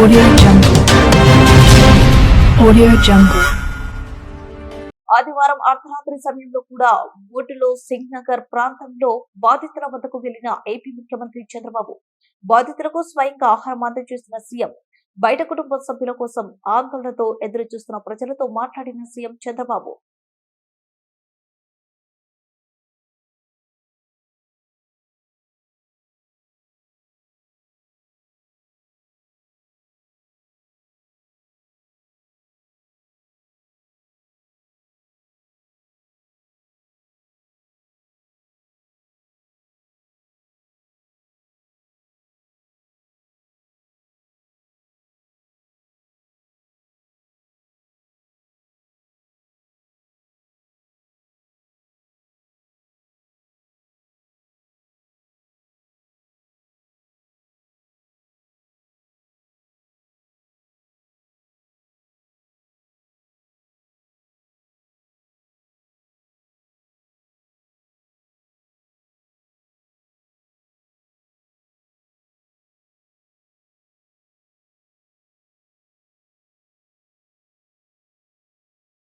Audio Jungle. Audio Jungle. ఆదివారం అర్ధరాత్రి సమయంలో కూడా బోటులో సింగ్ నగర్ ప్రాంతంలో బాధితుల వద్దకు వెళ్ళిన ఏపీ ముఖ్యమంత్రి చంద్రబాబు బాధితులకు స్వయంగా ఆహారం అందజేసిన సీఎం బయట కుటుంబ సభ్యుల కోసం ఆందోళనతో ఎదురు చూస్తున్న ప్రజలతో మాట్లాడిన సీఎం చంద్రబాబు